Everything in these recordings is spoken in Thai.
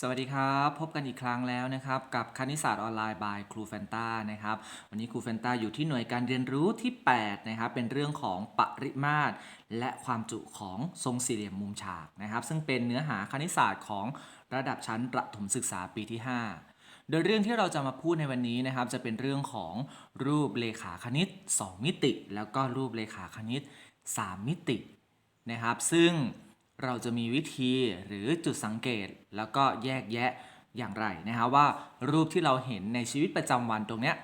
สวัสดีครับ พบกันอีกครั้งแล้วนะครับ กับคณิตศาสตร์ออนไลน์ by ครูแฟนตานะครับ วันนี้ครูแฟนตาอยู่ที่หน่วยการเรียนรู้ที่ 8 นะครับ เป็นเรื่องของปริมาตร และความจุของทรงสี่เหลี่ยมมุมฉากนะครับ ซึ่งเป็นเนื้อหาคณิตศาสตร์ของระดับชั้นประถมศึกษาปีที่ 5โดยเรื่องที่เราจะมาพูดในวันนี้นะครับ จะเป็นเรื่องของรูปเลขาคณิต 2 มิติ แล้วก็รูปเลขาคณิต 3 มิตินะครับ ซึ่ง เราจะมีวิธีหรือจุดสังเกต แล้วก็แยกแยะอย่างไรนะครับว่ารูปที่เราเห็นในชีวิตประจำวันตรงเนี้ย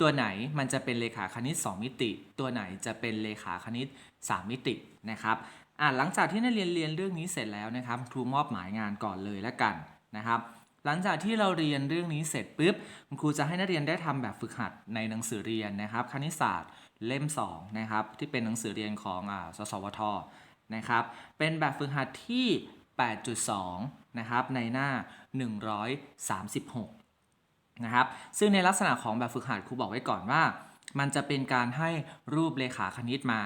ตัวไหนมันจะเป็นเลขาคณิต 2 มิติ ตัวไหนจะเป็นเลขาคณิต 3 มิตินะครับอะหลังจากที่นักเรียนเรียนเรื่องนี้เสร็จแล้วนะครับครูมอบหมายงานก่อนเลยแล้วกันนะครับหลังจากที่เราเรียนเรื่องนี้เสร็จปุ๊บคุณครูจะให้นักเรียนได้ทำแบบฝึกหัดในหนังสือเรียนนะครับ คณิตศาสตร์เล่ม2นะครับที่เป็นหนังสือเรียนของอ่าสสวท นะครับ เป็นแบบฝึกหัดที่ 8.2 นะครับ ในหน้า 136 นะครับ ซึ่งในลักษณะของแบบฝึกหัดครูบอกไว้ก่อนว่า มันจะเป็นการให้รูปเลขาคณิตมา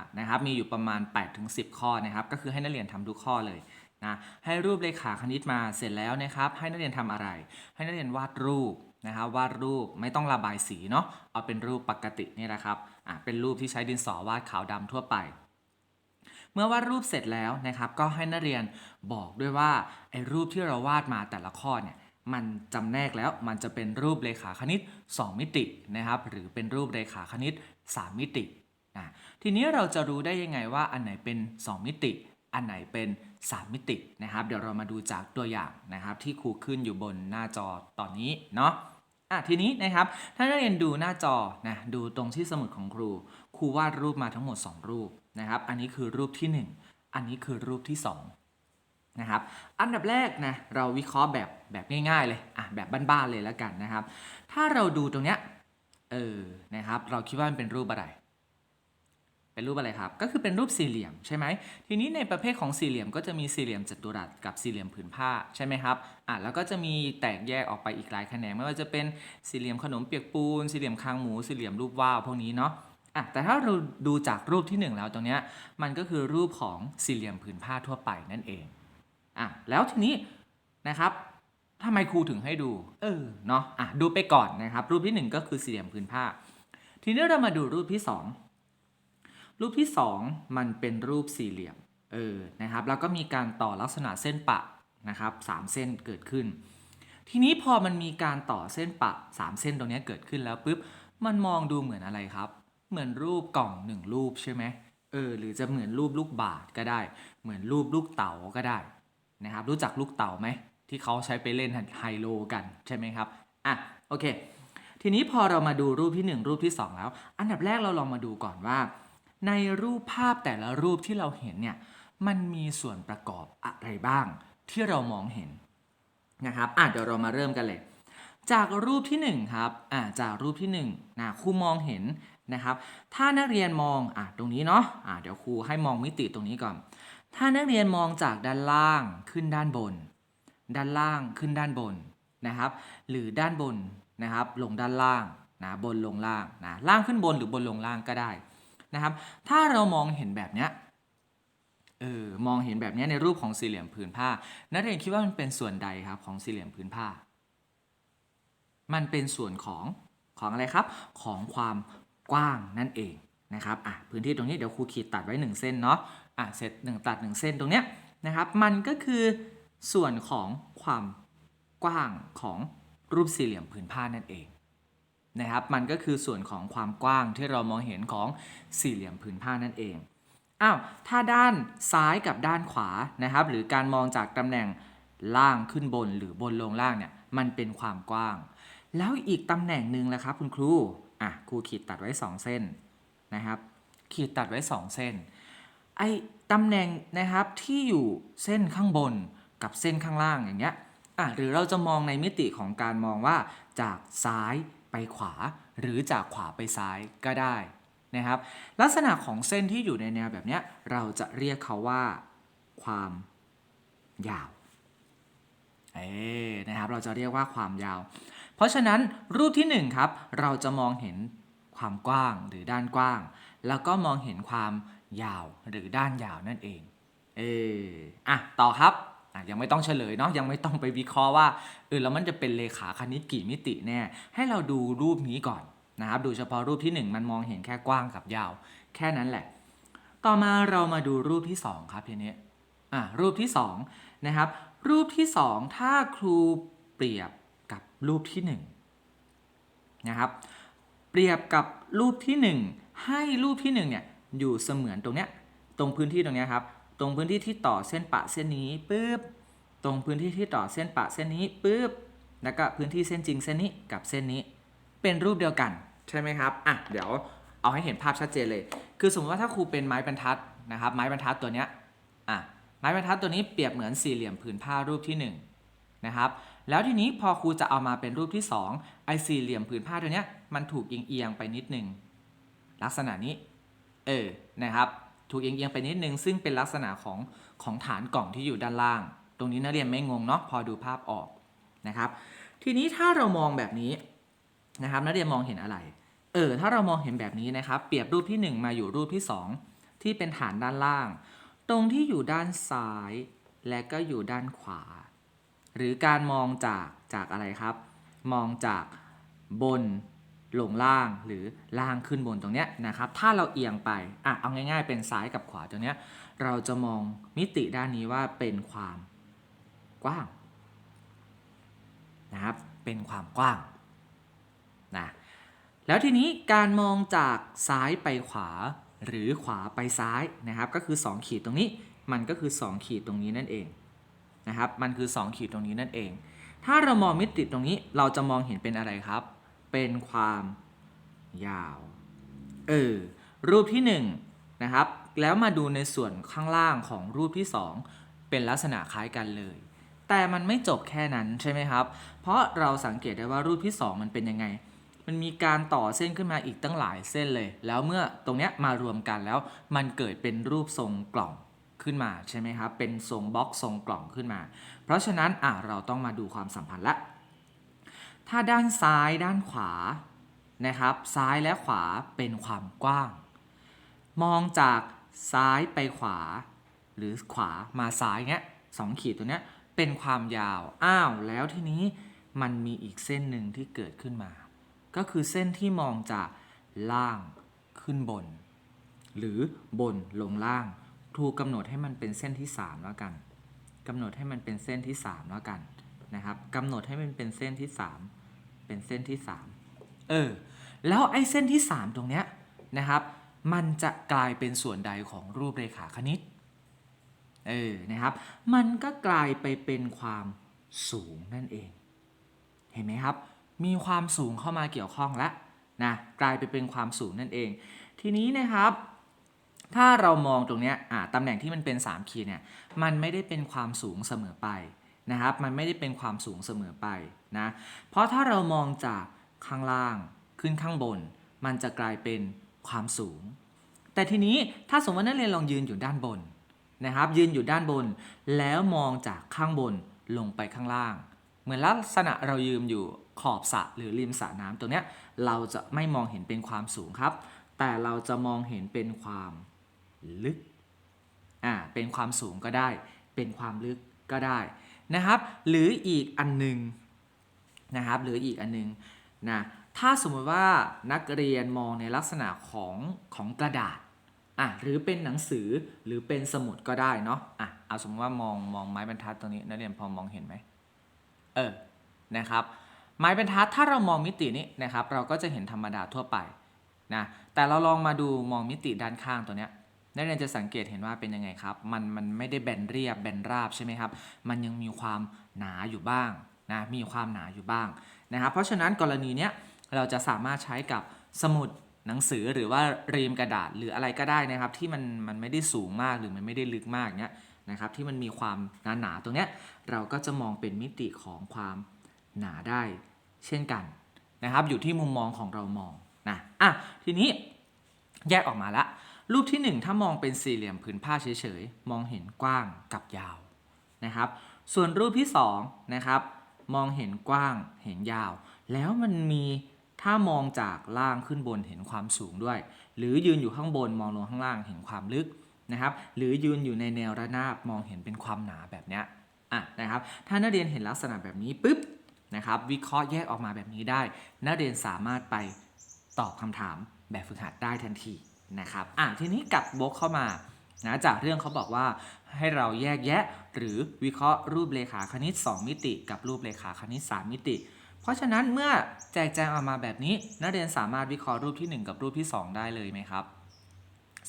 ะนะครับ มีอยู่ประมาณ 8-10 ข้อนะครับ ก็คือให้นักเรียนทำทุกข้อเลยนะให้รูปเลขาคณิตมาเสร็จแล้วนะครับ ให้นักเรียนทำอะไร ให้นักเรียนวาดรูปนะครับวาดรูปไม่ต้องระบายสีเนาะเอาเป็นรูปปกตินี่แหละครับอะเป็นรูปที่ใช้ดินสอวาดขาวดำทั่วไป เมื่อวาดรูปเสร็จแล้วนะครับ ก็ให้นักเรียนบอกด้วยว่าไอ้รูปที่เราวาดมาแต่ละข้อเนี่ยมันจำแนกแล้วมันจะเป็นรูปเลขาคณิต 2 มิตินะครับ หรือเป็นรูปเลขาคณิต 3 มิตินะทีนี้เราจะรู้ได้ยังไงว่าอันไหนเป็น 2 มิติ อันไหนเป็น 3 มิตินะครับ เดี๋ยวเรามาดูจากตัวอย่างนะครับ ที่ครูขึ้นอยู่บนหน้าจอตอนนี้เนาะอะทีนี้นะครับ ถ้านักเรียนดูหน้าจอนะดูตรงที่สมุดของครู ครูวาดรูปมาทั้งหมด 2 รูป นะครับ อันนี้คือรูปที่ 1 อันนี้คือรูปที่2นะครับอันดับแรกนะเราวิเคราะห์แบบแบบง่ายๆเลยอะแบบบ้านๆเลยแล้วกันนะครับ ถ้าเราดูตรงเนี้ยเออนะครับเราคิดว่ามันเป็นรูปอะไร เป็นรูปอะไรครับ ก็คือเป็นรูปสี่เหลี่ยมใช่ไหมทีนี้ในประเภทของสี่เหลี่ยมก็จะมีสี่เหลี่ยมจัตุรัสกับสี่เหลี่ยมผืนผ้าใช่ไหมครับอะแล้วก็จะมีแตกแยกออกไปอีกหลายแขนงไม่ว่าจะเป็นสี่เหลี่ยมขนมเปียกปูน สี่เหลี่ยมคางหมู สี่เหลี่ยมรูปว่าวพวกนี้เนาะ อะแต่ถ้าเราดูจากรูปที่หนึ่งแล้วตรงเนี้ยมันก็คือรูปของสี่เหลี่ยมผืนผ้าทั่วไปนั่นเองอะแล้วทีนี้นะครับทำไมครูถึงให้ดู เออเนาะอะดูไปก่อนนะครับ รูปที่หนึ่งก็คือสี่เหลี่ยมผืนผ้า ทีนี้เรามาดูรูปที่สองรูปที่สองมันเป็นรูปสี่เหลี่ยมเออนะครับแล้วก็มีการต่อลักษณะเส้นปะนะครับสามเส้นเกิดขึ้น ทีนี้พอมันมีการต่อเส้นปะสามเส้นตรงเนี้ยเกิดขึ้นแล้วปุ๊บมันมองดูเหมือนอะไรครับ เหมือนรูปกล่องหนึ่งรูปใช่ไหมเออหรือจะเหมือนรูปลูกบาศก์ก็ได้ เหมือนรูปลูกเต๋าก็ได้นะครับรู้จักลูกเต๋าไหมที่เขาใช้ไปเล่นไฮโลกันใช่ไหมครับอะโอเค ทีนี้พอเรามาดูรูปที่ 1 รูปที่ 2 แล้ว อันดับแรกเราลองมาดูก่อนว่า ในรูปภาพแต่ละรูปที่เราเห็นเนี่ยมันมีส่วนประกอบอะไรบ้างที่เรามองเห็นนะครับอะเดี๋ยวเรามาเริ่มกันเลย จากรูปที่ 1 ครับอะจากรูปที่1นะครูมองเห็นนะครับ ถ้านักเรียนมองอะตรงนี้เนาะอะเดี๋ยวครูให้มองมิติตรงนี้ก่อน ถ้านักเรียนมองจากด้านล่างขึ้นด้านบน ด้านล่างขึ้นด้านบนนะครับ หรือด้านบนนะครับ ลงด้านล่างนะบนลงล่างนะล่างขึ้นบนหรือบนลงล่างก็ได้นะครับ ถ้าเรามองเห็นแบบเนี้ยเออมองเห็นแบบเนี้ยในรูปของสี่เหลี่ยมผืนผ้า นักเรียนคิดว่ามันเป็นส่วนใดครับของสี่เหลี่ยมผืนผ้า มันเป็นส่วนของของอะไรครับ ของความกว้างนั่นเองนะครับอะพื้นที่ตรงนี้เดี๋ยวครูขีดตัดไว้ 1 เส้นเนาะอะเสร็จหนึ่งตัด 1 เส้นตรงเนี้ยนะครับ มันก็คือส่วนของความกว้างของรูปสี่เหลี่ยมผืนผ้านั่นเองนะครับ มันก็คือส่วนของความกว้างที่เรามองเห็นของสี่เหลี่ยมผืนผ้านั่นเองอ้าวถ้าด้านซ้ายกับด้านขวานะครับ หรือการมองจากตำแหน่งล่างขึ้นบนหรือบนลงล่างเนี่ยมันเป็นความกว้าง แล้วอีกตำแหน่งหนึ่งและครับคุณครู อะครูขีดตัดไว้ 2 เส้นนะครับ ขีดตัดไว้ 2 เส้น ไอ้ตำแหน่งนะครับที่อยู่เส้นข้างบนกับเส้นข้างล่างอย่างเงี้ย อะหรือเราจะมองในมิติของการมองว่าจากซ้ายไปขวา หรือจากขวาไปซ้ายก็ได้นะครับ ลักษณะของเส้นที่อยู่ในแนวแบบเนี้ยเราจะเรียกเขาว่า ความยาว เอ๊นะครับ เราจะเรียกว่าความยาว เพราะฉะนั้นรูปที่1ครับเราจะมองเห็นความกว้างหรือด้านกว้าง แล้วก็มองเห็นความยาวหรือด้านยาวนั่นเอง เอออะต่อครับอะยังไม่ต้องเฉลยเนาะยังไม่ต้องไปวิเคราะห์ว่าเออแล้วมันจะเป็นเลขาคณิตกี่มิติแน่ ให้เราดูรูปนี้ก่อนนะครับ ดูเฉพาะรูปที่หนึ่งมันมองเห็นแค่กว้างกับยาว แค่นั้นแหละ ต่อมาเรามาดูรูปที่สองครับทีนี้อะรูปที่สองนะครับรูปที่สองถ้าครูเปรียบ รูปที่หนึ่งนะครับ เปรียบกับรูปที่หนึ่งให้รูปที่หนึ่งเนี่ยอยู่เสมือนตรงเนี้ยตรงพื้นที่ตรงเนี้ยครับตรงพื้นที่ที่ต่อเส้นปะเส้นนี้ปุ๊บตรงพื้นที่ที่ต่อเส้นปะเส้นนี้ปุ๊บแล้วก็พื้นที่เส้นจริงเส้นนี้กับเส้นนี้ เป็นรูปเดียวกันใช่ไหมครับอะเดี๋ยวเอาให้เห็นภาพชัดเจนเลย คือสมมติว่าถ้าครูเป็นไม้บรรทัดนะครับ ไม้บรรทัดตัวเนี้ยอะไม้บรรทัดตัวนี้เปรียบเหมือนสี่เหลี่ยมผืนผ้ารูปที่ห นะครับ แล้วทีนี้พอครูจะเอามาเป็นรูปที่สองไอ้สี่เหลี่ยมผืนผ้าตัวเนี้ยมันถูกเอียงๆไปนิดนึงลักษณะนี้เออนะครับถูกเอียงๆไปนิดนึงซึ่งเป็นลักษณะของของฐานกล่องที่อยู่ด้านล่าง ตรงนี้นักเรียนไม่งงเนาะพอดูภาพออกนะครับ ทีนี้ถ้าเรามองแบบนี้นะครับนักเรียนมองเห็นอะไร เออถ้าเรามองเห็นแบบนี้นะครับ เปรียบรูปที่ 1 มาอยู่รูปที่ 2 ที่เป็นฐานด้านล่าง ตรงที่อยู่ด้านซ้าย และก็อยู่ด้านขวา หรือการมองจากจากอะไรครับ มองจากบนลงล่างหรือล่างขึ้นบนตรงเนี้ยนะครับ ถ้าเราเอียงไปอะเอาง่ายๆ เป็นซ้ายกับขวาตรงเนี้ยเราจะมองมิติด้านนี้ว่าเป็นความกว้างนะครับ เป็นความกว้างนะแล้วทีนี้การมองจากซ้ายไปขวาหรือขวาไปซ้ายนะครับ ก็คือ 2 ขีดตรงนี้ มันก็คือ 2 ขีดตรงนี้นั่นเอง นะครับ มันคือ 2 ขีดตรงนี้นั่นเอง ถ้าเรามองมิติตรงนี้เราจะมองเห็นเป็นอะไรครับ เป็นความยาวเออรูปที่1นนะครับ แล้วมาดูในส่วนข้างล่างของรูปที่ 2 เป็นลักษณะคล้ายกันเลย แต่มันไม่จบแค่นั้นใช่ไหมครับ เพราะเราสังเกตได้ว่ารูปที่ 2 มันเป็นยังไง มันมีการต่อเส้นขึ้นมาอีกตั้งหลายเส้นเลย แล้วเมื่อตรงเนี้ยมารวมกันแล้วมันเกิดเป็นรูปทรงกล่อง ขึ้นมาใช่ไหมครับ เป็นทรงบล็อกทรงกล่องขึ้นมา เพราะฉะนั้นอะเราต้องมาดูความสัมพันธ์ละ ถ้าด้านซ้ายด้านขวานะครับ ซ้ายและขวาเป็นความกว้าง มองจากซ้ายไปขวา หรือขวามาซ้ายเงี้ยสองขีดตัวเนี้ยเป็นความยาว อ้าวแล้วทีนี้มันมีอีกเส้นหนึ่งที่เกิดขึ้นมา ก็คือเส้นที่มองจากล่างขึ้นบน หรือบนลงล่าง ถูกกำหนดให้มันเป็นเส้นที่ 3 แล้วกันกำหนดให้มันเป็นเส้นที่ 3 แล้วกันนะครับกำหนดให้มันเป็นเส้นที่ 3 เป็นเส้นที่ 3 เออ แล้วไอ้เส้นที่ 3 ตรงเนี้ยนะครับ มันจะกลายเป็นส่วนใดของรูปเรขาคณิต เออ นะครับ มันก็กลายไปเป็นความสูงนั่นเอง เห็นไหมครับ มีความสูงเข้ามาเกี่ยวข้องแล้วนะ กลายไปเป็นความสูงนั่นเอง ทีนี้นะครับ ถ้าเรามองตรงนี้ตำแหน่งที่มันเป็น3ขีดเนี่ยมันไม่ได้เป็นความสูงเสมอไปนะครับมันไม่ได้เป็นความสูงเสมอไปนะเพราะถ้าเรามองจากข้างล่างขึ้นข้างบน มันจะกลายเป็นความสูง แต่ทีนี้ถ้าสมมติว่านักเรียนลองยืนอยู่ด้านบนนะครับยืนอยู่ด้านบน แล้วมองจากข้างบนลงไปข้างล่าง เหมือนลักษณะเรายืนอยู่ขอบสระหรือริมสระน้ำตรงนี้เราจะไม่มองเห็นเป็นความสูงครับ แต่เราจะมองเห็นเป็นความ ลึกอ่าเป็นความสูงก็ได้ เป็นความลึกก็ได้นะครับ หรืออีกอันหนึ่งนะครับ หรืออีกอันหนึ่งนะถ้าสมมติว่านักเรียนมองในลักษณะของของกระดาษอะหรือเป็นหนังสือหรือเป็นสมุดก็ได้เนาะอะเอาสมมติว่ามองมองไม้บรรทัดตรงนี้นักเรียนพอมองเห็นไหมเออนะครับไม้บรรทัดถ้าเรามองมิตินี้นะครับ เราก็จะเห็นธรรมดาทั่วไปนะแต่เราลองมาดูมองมิติด้านข้างตัวเนี้ย นักเรียนจะสังเกตเห็นว่าเป็นยังไงครับ มันมันไม่ได้แบนเรียบแบนราบใช่ไหมครับ มันยังมีความหนาอยู่บ้างนะ มีความหนาอยู่บ้างนะครับ เพราะฉะนั้นกรณีเนี้ยเราจะสามารถใช้กับสมุดหนังสือหรือว่ารีมกระดาษหรืออะไรก็ได้นะครับ ที่มันมันไม่ได้สูงมากหรือมันไม่ได้ลึกมากเนี้ยนะครับ ที่มันมีความหนาหนาตรงเนี้ยเราก็จะมองเป็นมิติของความหนาได้เช่นกันนะครับ อยู่ที่มุมมองของเรามองนะอะทีนี้แยกออกมาละ รูปที่ 1 ถ้ามองเป็นสี่เหลี่ยมผืนผ้าเฉยๆ มองเห็นกว้างกับยาวนะครับ ส่วนรูปที่2นะครับมองเห็นกว้างเห็นยาว แล้วมันมีถ้ามองจากล่างขึ้นบนเห็นความสูงด้วย หรือยืนอยู่ข้างบนมองลงข้างล่างเห็นความลึกนะครับหรือยืนอยู่ในแนวระนาบมองเห็นเป็นความหนาแบบเนี้ยอะนะครับถ้านักเรียนเห็นลักษณะแบบนี้ปุ๊บนะครับวิเคราะห์แยกออกมาแบบนี้ได้ นักเรียนสามารถไปตอบคำถามแบบฝึกหัดได้ทันที นะครับอะทีนี้กลับวกเข้ามานะจากเรื่องเขาบอกว่าให้เราแยกแยะหรือวิเคราะห์รูปเลขาคณิต 2 มิติ กับรูปเลขาคณิต 3 มิติ เพราะฉะนั้นเมื่อแจกแจงออกมาแบบนี้ นักเรียนสามารถวิเคราะห์รูปทีหนึ่1 กับรูปที่ 2 ได้เลยไหมครับ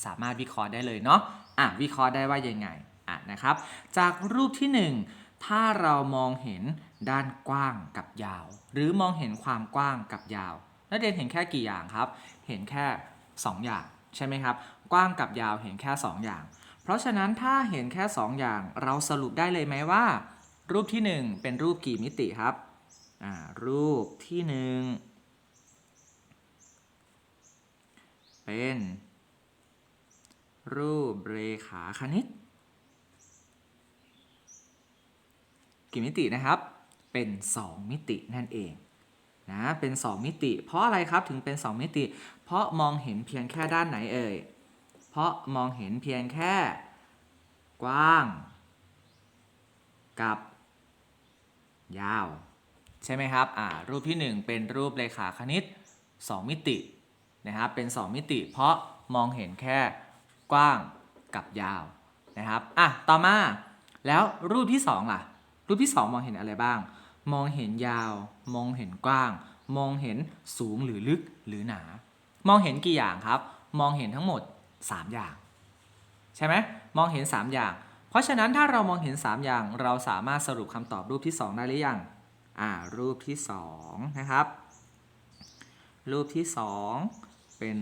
สามารถวิเคราะห์ได้เลยเนาะอะวิเคราะห์ได้ว่ายังไงอะนะครับ จากรูปที่ 1 ถ้าเรามองเห็นด้านกว้างกับยาว หรือมองเห็นความกว้างกับยาว นักเรียนเห็นแค่กี่อย่างครับ เห็นแค่ 2 อย่าง ใช่ไหมครับ กว้างกับยาวเห็นแค่ 2 อย่าง เพราะฉะนั้นถ้าเห็นแค่ 2 อย่าง เราสรุปได้เลยไหมว่า รูปที่ 1 เป็นรูปกี่มิติครับ รูปที่ 1 เป็น รูปเรขาคณิต กี่มิตินะครับ เป็น 2 มิตินั่นเอง นะเป็น 2 มิติ เพราะอะไรครับถึงเป็น 2 มิติ เพราะมองเห็นเพียงแค่ด้านไหนเอ่ยเพราะมองเห็นเพียงแค่ กว้าง กับ ยาว ใช่ไหมครับอ่ารูปที่ 1 เป็นรูปเรขาคณิต 2 มิตินะครับเป็น 2 มิติ เพราะมองเห็นแค่กว้างกับยาวนะครับอะต่อมาแล้วรูปที่ 2 ล่ะ รูปที่ 2 มองเห็นอะไรบ้าง มองเห็นยาว มองเห็นกว้าง มองเห็นสูงหรือลึกหรือหนา มองเห็นกี่อย่างครับ มองเห็นทั้งหมด 3 อย่าง ใช่ไหมมองเห็น 3 อย่าง เพราะฉะนั้นถ้าเรามองเห็น 3 อย่าง เราสามารถสรุปคำตอบรูปที่ 2 ได้หรือยังอ่ารูปที่ 2 นะครับ รูปที่ 2 เป็น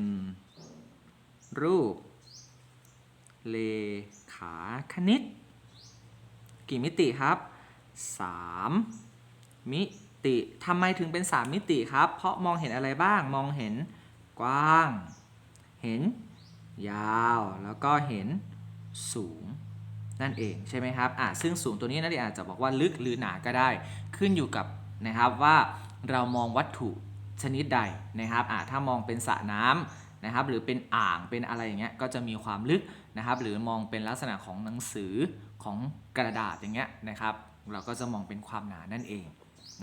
รูป เลขาคณิต กี่มิติครับ 3 มิติทำไมถึงเป็น 3 มิติครับ เพราะมองเห็นอะไรบ้าง มองเห็นกว้าง เห็นยาว แล้วก็เห็นสูงนั่นเองใช่ไหมครับอะซึ่งสูงตัวนี้นักเรียนอาจจะบอกว่าลึกหรือหนาก็ได้ ขึ้นอยู่กับนะครับว่าเรามองวัตถุชนิดใดนะครับอะถ้ามองเป็นสระน้ำนะครับ หรือเป็นอ่างเป็นอะไรอย่างเงี้ยก็จะมีความลึกนะครับ หรือมองเป็นลักษณะของหนังสือของกระดาษอย่างเงี้ยนะครับ เราก็จะมองเป็นความหนานั่นเอง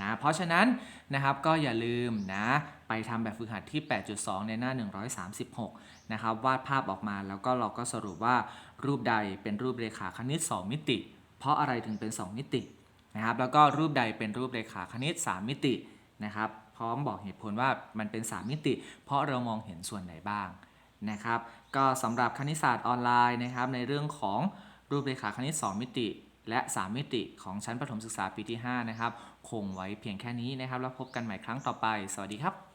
นะเพราะฉะนั้นนะครับก็อย่าลืมนะไปทำแบบฝึกหัดที่ 8.2 ในหน้า 136 นะครับวาดภาพออกมาแล้วก็เราก็สรุปว่ารูปใดเป็นรูปเรขาคณิต 2 มิติ เพราะอะไรถึงเป็น 2 มิตินะครับแล้วก็รูปใดเป็นรูปเรขาคณิต 3 มิตินะครับพร้อมบอกเหตุผลว่ามันเป็น 3 มิติ เพราะเรามองเห็นส่วนไหนบ้างนะครับก็สำหรับคณิตศาสตร์ออนไลน์นะครับในเรื่องของรูปเรขาคณิต 2 มิติ และ 3 มิติของชั้นประถมศึกษาปีที่ 5 นะครับ คงไว้เพียงแค่นี้นะครับ แล้วพบกันใหม่ครั้งต่อไป สวัสดีครับ